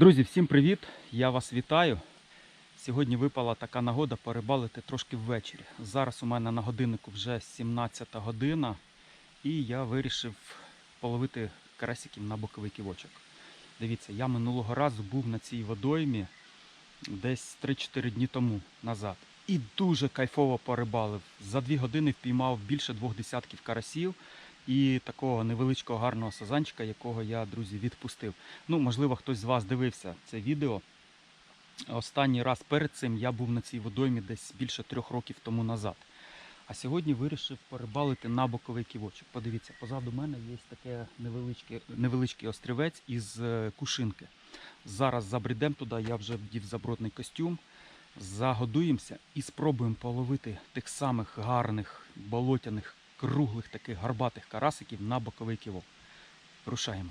Друзі, всім привіт! Я вас вітаю. Сьогодні випала така нагода порибалити трошки ввечері. Зараз у мене на годиннику вже 17 година, і я вирішив половити карасиків на боковий ківочок. Дивіться, я минулого разу був на цій водоймі десь 3-4 дні тому назад. І дуже кайфово порибалив. За 2 години впіймав більше двох десятків карасів і такого невеличкого гарного сазанчика, якого я, друзі, відпустив. Ну, можливо, хтось з вас дивився це відео. Останній раз перед цим я був на цій водоймі десь більше трьох років тому назад. А сьогодні вирішив порибалити на боковий ківочок. Подивіться, позаду мене є таке невеличке, невеличкий острівець із е, кушинки. Зараз забрідемо туди, я вже вдів забродний костюм. Загодуємося і спробуємо половити тих самих гарних болотяних, круглих таких гарбатих карасиків на боковий ківок. Рушаємо.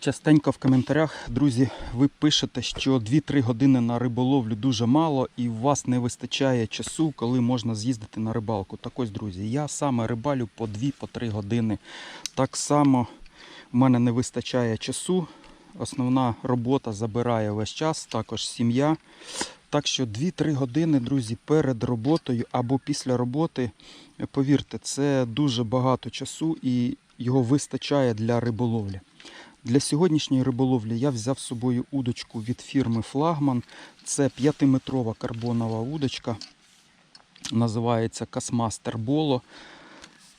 Частенько в коментарях, друзі, ви пишете, що 2-3 години на риболовлю дуже мало і у вас не вистачає часу, коли можна з'їздити на рибалку. Так ось, друзі, я саме рибалю по 2-3 години. Так само в мене не вистачає часу. Основна робота забирає весь час, також сім'я. Так що 2-3 години, друзі, перед роботою або після роботи, повірте, це дуже багато часу і його вистачає для риболовлі. Для сьогоднішньої риболовлі я взяв з собою удочку від фірми Флагман. Це 5-метрова карбонова удочка. Називається Касмастер Боло.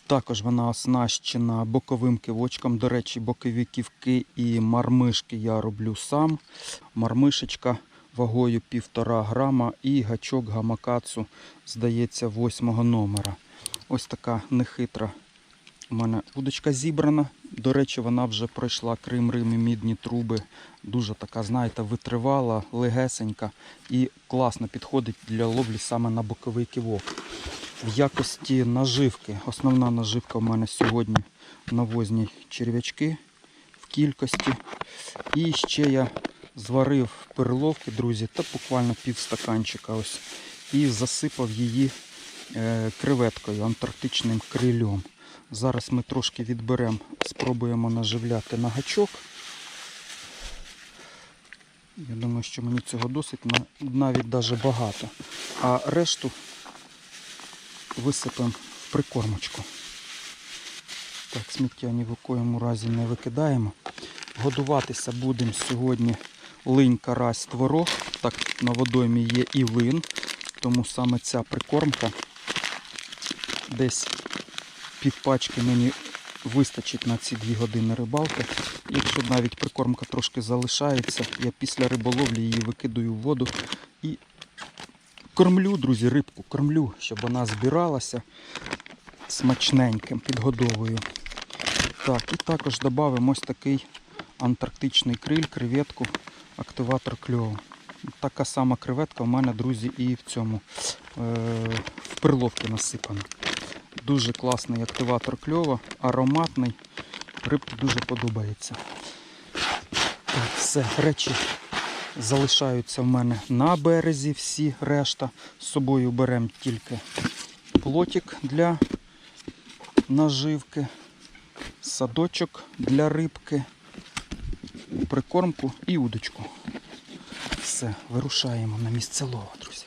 Також вона оснащена боковим кивочком. До речі, бокові ківки і мармишки я роблю сам. Мармишечка вагою 1,5 грама і гачок гамакацу, здається, 8 номера. Ось така нехитра у мене удочка зібрана. До речі, вона вже пройшла Крим, Рим і мідні труби. Дуже така, знаєте, витривала, легесенька і класно підходить для ловлі саме на боковий кивок. В якості наживки. Основна наживка в мене сьогодні навозні черв'ячки в кількості. І ще я зварив перловки, друзі, та буквально пів стаканчика ось. І засипав її креветкою, антарктичним крильом. Зараз ми трошки відберемо, спробуємо наживляти на гачок. Я думаю, що мені цього досить на- навіть даже багато. А решту висипемо в прикормочку. Так, сміття ні в коєму разі не викидаємо. Годуватися будемо сьогодні линь, карась, творог. Так, на водоймі є і лин, тому саме ця прикормка десь півпачки мені вистачить на ці дві години рибалки. Якщо навіть прикормка трошки залишається, я після риболовлі її викидаю в воду і кормлю, друзі, рибку, кормлю, щоб вона збиралася смачненьким, підгодовую. Так, і також додамо ось такий антарктичний криль, креветку, активатор кльову. Така сама креветка у мене, друзі, і в цьому е, в перловці насипана. Дуже класний активатор кльова, ароматний. Рибці дуже подобається. Так, все, речі залишаються в мене на березі, всі решта. З собою беремо тільки плотик для наживки, садочок для рибки, прикормку і удочку. Все, вирушаємо на місце лова, друзі.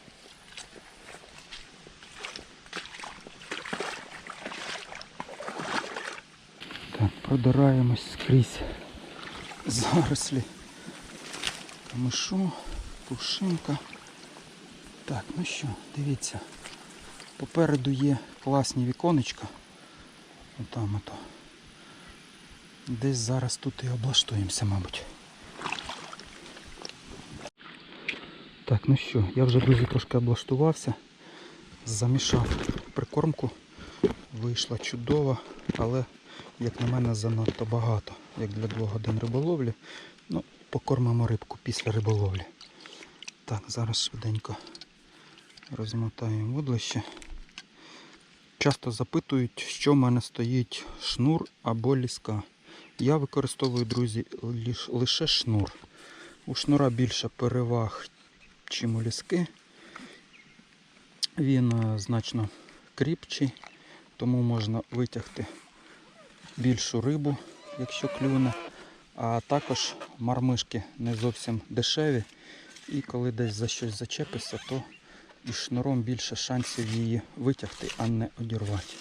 Так, продираємось скрізь зарослі. Камишу, пушинка. Так, ну що, дивіться. Попереду є класні віконечка. Отам ото. Десь зараз тут і облаштуємося, мабуть. Так, ну що, я вже, друзі, трошки облаштувався. Замішав прикормку. Вийшла чудово, але, як на мене, занадто багато, як для двох годин риболовлі. Ну, покормимо рибку після риболовлі. Так, зараз швиденько розмотаємо вудлище. Часто запитують, що в мене стоїть шнур або ліска. Я використовую, друзі, лише шнур. У шнура більше переваг, чим у ліски. Він е, значно кріпчий, тому можна витягти більшу рибу, якщо клюне. А також мармишки не зовсім дешеві. І коли десь за щось зачепишся, то із шнуром більше шансів її витягти, а не одірвати.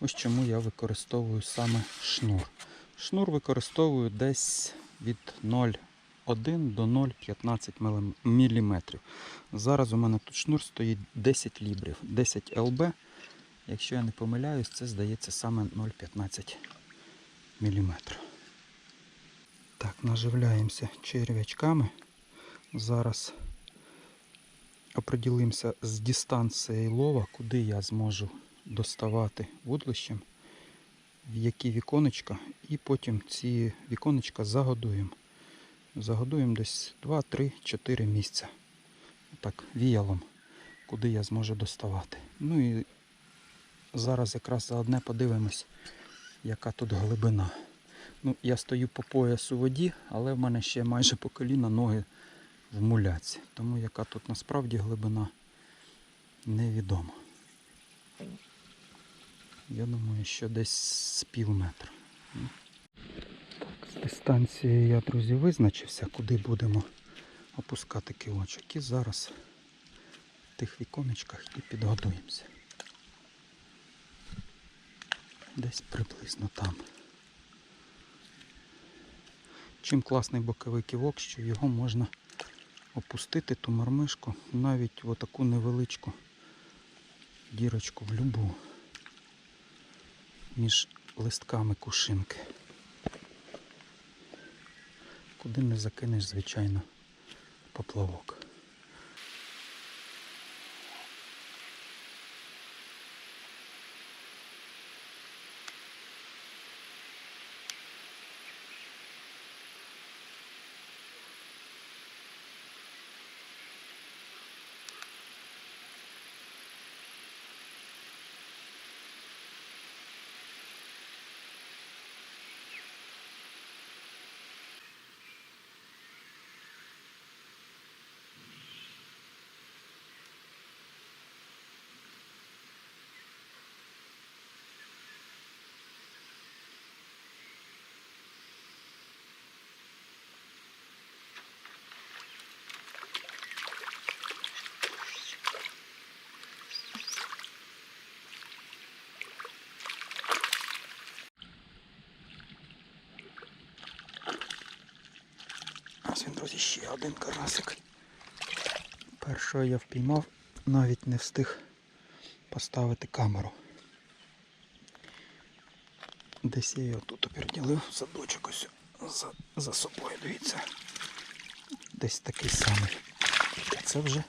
Ось чому я використовую саме шнур. Шнур використовую десь від 0,1 до 0,15 мм. Зараз у мене тут шнур стоїть 10 лібрів, 10 ЛБ. Якщо я не помиляюсь, це здається саме 0,15 мм. Так, наживляємося черв'ячками. Зараз оприділимося з дистанцією лова, куди я зможу доставати вудлищем, в які віконечка, і потім ці віконечка загодуємо. Загодуємо десь 2, 3, 4 місця. Так, віялом, куди я зможу доставати. Ну і зараз якраз заодне подивимось, яка тут глибина. Ну, я стою по пояс у воді, але в мене ще майже по коліна ноги в муляці. Тому яка тут насправді глибина невідома. Я думаю, що десь з пів метра. Так, з дистанцією я, друзі, визначився, куди будемо опускати кілочок. І зараз в тих віконечках і підготуємося. Десь приблизно там. Чим класний боковий ківок, що його можна опустити ту мармишку навіть отаку невеличку дірочку в любу між листками кушинки. Куди не закинеш, звичайно, поплавок. Ось він, друзі, ще один карасик. Першого я впіймав, навіть не встиг поставити камеру. Десь я його тут оприділив, садочок ось за, за собою, дивіться. Десь такий самий. Це вже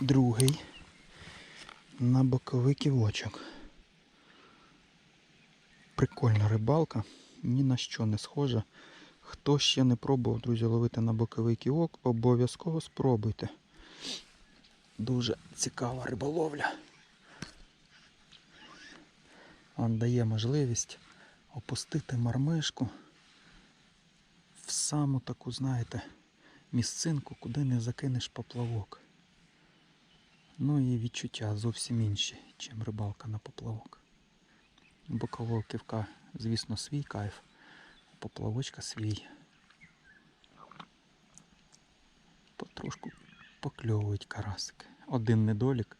другий на боковий ківочок. Прикольна рибалка, ні на що не схожа. Хто ще не пробував, друзі, ловити на боковий ківок, обов'язково спробуйте. Дуже цікава риболовля. Он дає можливість опустити мармишку в саму таку, знаєте, місцинку, куди не закинеш поплавок. Ну і відчуття зовсім інші, чим рибалка на поплавок. Бокового ківка, звісно, свій кайф поплавочка свій. Потрошку покльовують карасики. Один недолік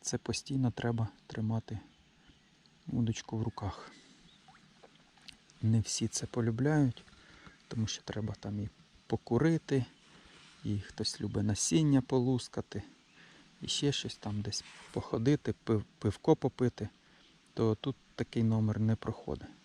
це постійно треба тримати удочку в руках. Не всі це полюбляють, тому що треба там і покурити, і хтось любить насіння полускати, і ще щось там десь походити, пив, пивко попити, то тут такий номер не проходить.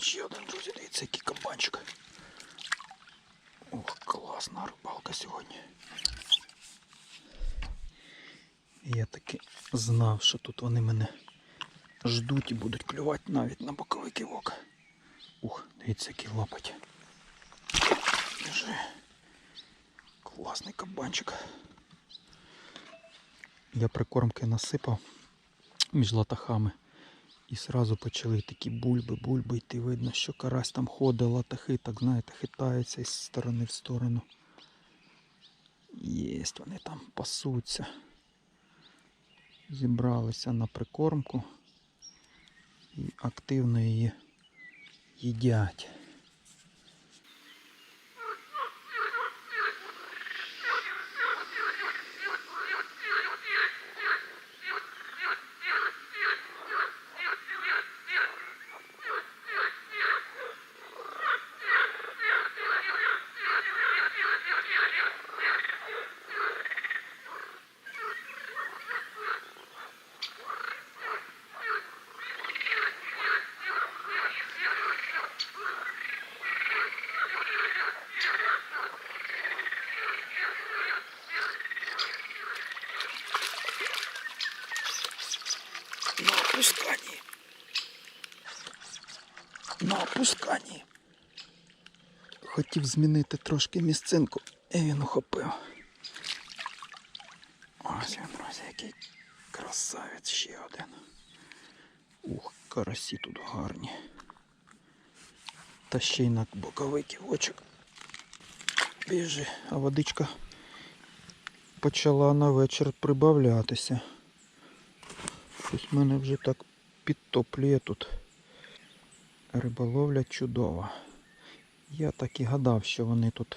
Ще один, друзі, дивіться, який кабанчик. Ох, класна рибалка сьогодні. Я таки знав, що тут вони мене ждуть і будуть клювати навіть на боковий кивок. Ух, дивіться, який лапать. Біжи. Класний кабанчик. Я прикормки насипав між латахами. І сразу почали такі бульби, бульби йти. Видно, що карась там ходить, латахи, так знаєте, хитаються із сторони в сторону. Єсть, вони там пасуться. Зібралися на прикормку і активно її їдять. На. Хотів змінити трошки місцинку, і він ухопив. Ось він, друзі, який красавець ще один. Ух, карасі тут гарні. Та ще й на боковий ківочок. Біжи, а водичка почала на вечір прибавлятися. Щось мене вже так підтоплює тут. Риболовля чудова. Я так і гадав, що вони тут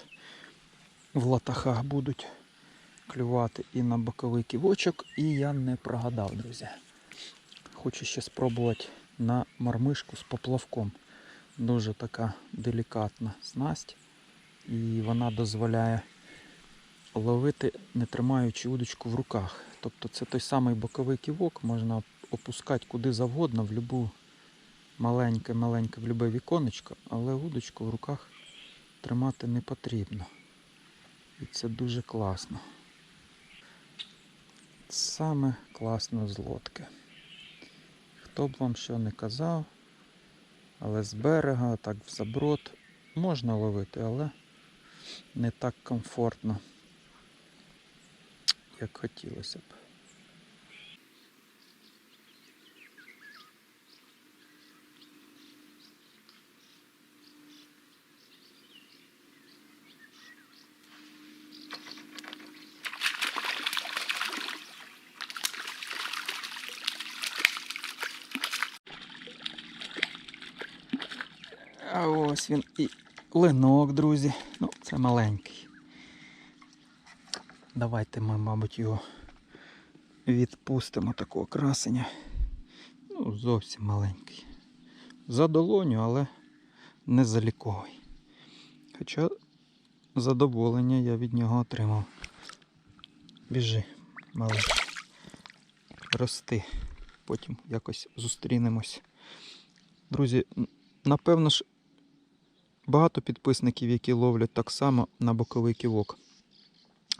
в латахах будуть клювати і на боковий ківочок, і я не прогадав, друзі. Хочу ще спробувати на мармишку з поплавком. Дуже така делікатна снасть. І вона дозволяє ловити, не тримаючи удочку в руках. Тобто це той самий боковий ківок, можна опускати куди завгодно, в любу маленьке-маленьке, в любе віконечко, але удочку в руках тримати не потрібно. І це дуже класно. Саме класно з лодки. Хто б вам що не казав, але з берега, так в заброд можна ловити, але не так комфортно, як хотілося б. А ось він і линок, друзі. Ну, це маленький. Давайте ми, мабуть, його відпустимо такого красення. Ну, зовсім маленький. За долоню, але не заліковий. Хоча задоволення я від нього отримав. Біжи, маленький. Рости. Потім якось зустрінемось. Друзі, напевно ж, багато підписників, які ловлять так само на боковий ківок.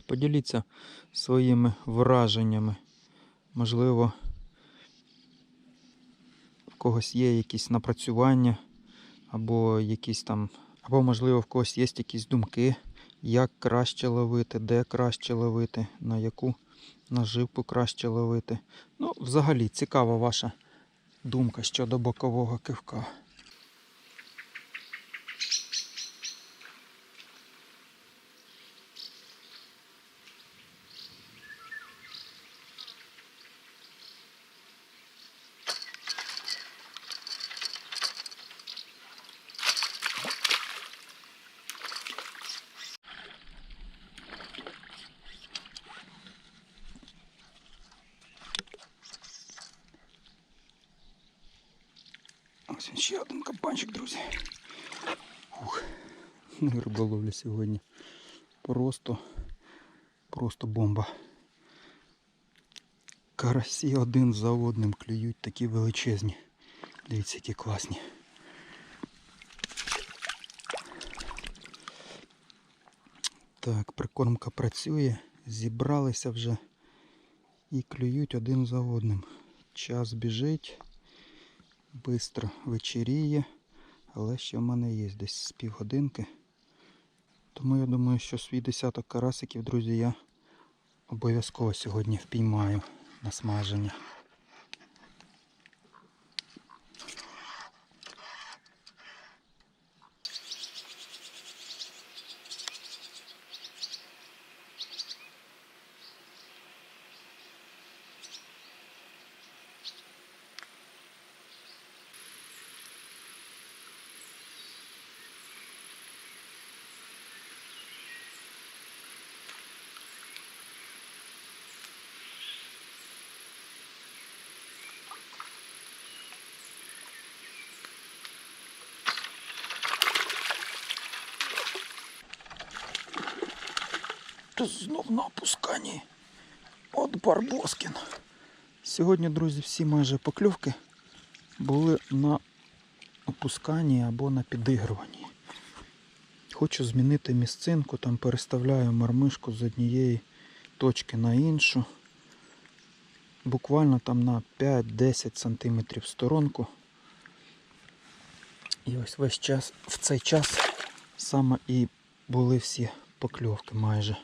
Поділіться своїми враженнями. Можливо, в когось є якісь напрацювання, або якісь там, або, можливо, в когось є якісь думки, як краще ловити, де краще ловити, на яку наживку краще ловити. Ну, взагалі, цікава ваша думка щодо бокового кивка. Ось ще один кабанчик, друзі. Ух, ну риболовля сьогодні. Просто, просто бомба. Карасі один за одним клюють такі величезні. Дивіться, які класні. Так, прикормка працює. Зібралися вже і клюють один за одним. Час біжить, швидко вечеріє, але ще в мене є десь з півгодинки. Тому я думаю, що свій десяток карасиків, друзі, я обов'язково сьогодні впіймаю на смаження. То знов на опусканні. От Барбоскін. Сьогодні, друзі, всі майже покльовки були на опусканні або на підігруванні. Хочу змінити місцинку, там переставляю мармишку з однієї точки на іншу. Буквально там на 5-10 см сторонку. І ось весь час, в цей час саме і були всі покльовки майже.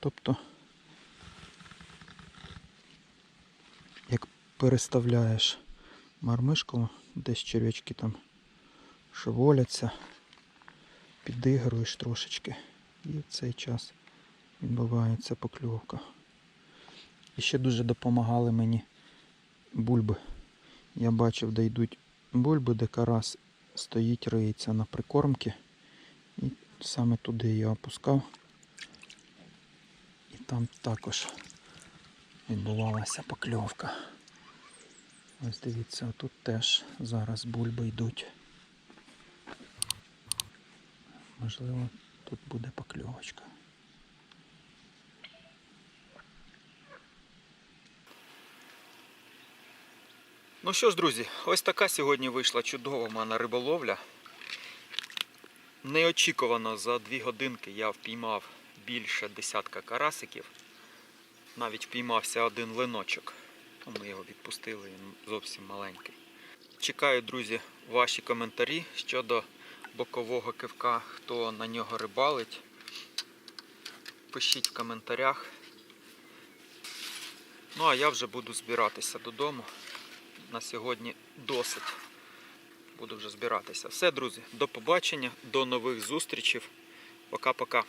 Тобто, як переставляєш мармишку, десь черв'ячки там шеволяться, підігруєш трошечки, і в цей час відбувається покльовка. І ще дуже допомагали мені бульби. Я бачив, де йдуть бульби, де карась стоїть, риється на прикормки. І саме туди я опускав. Там також відбувалася покльовка. Ось дивіться, тут теж зараз бульби йдуть. Можливо, тут буде покльовочка. Ну що ж, друзі, ось така сьогодні вийшла чудова в мене риболовля. Неочікувано за дві годинки я впіймав більше десятка карасиків. Навіть впіймався один линочок. Ми його відпустили, він зовсім маленький. Чекаю, друзі, ваші коментарі щодо бокового кивка, хто на нього рибалить. Пишіть в коментарях. Ну а я вже буду збиратися додому. На сьогодні досить. Буду вже збиратися. Все, друзі, до побачення, до нових зустрічей. Пока-пока.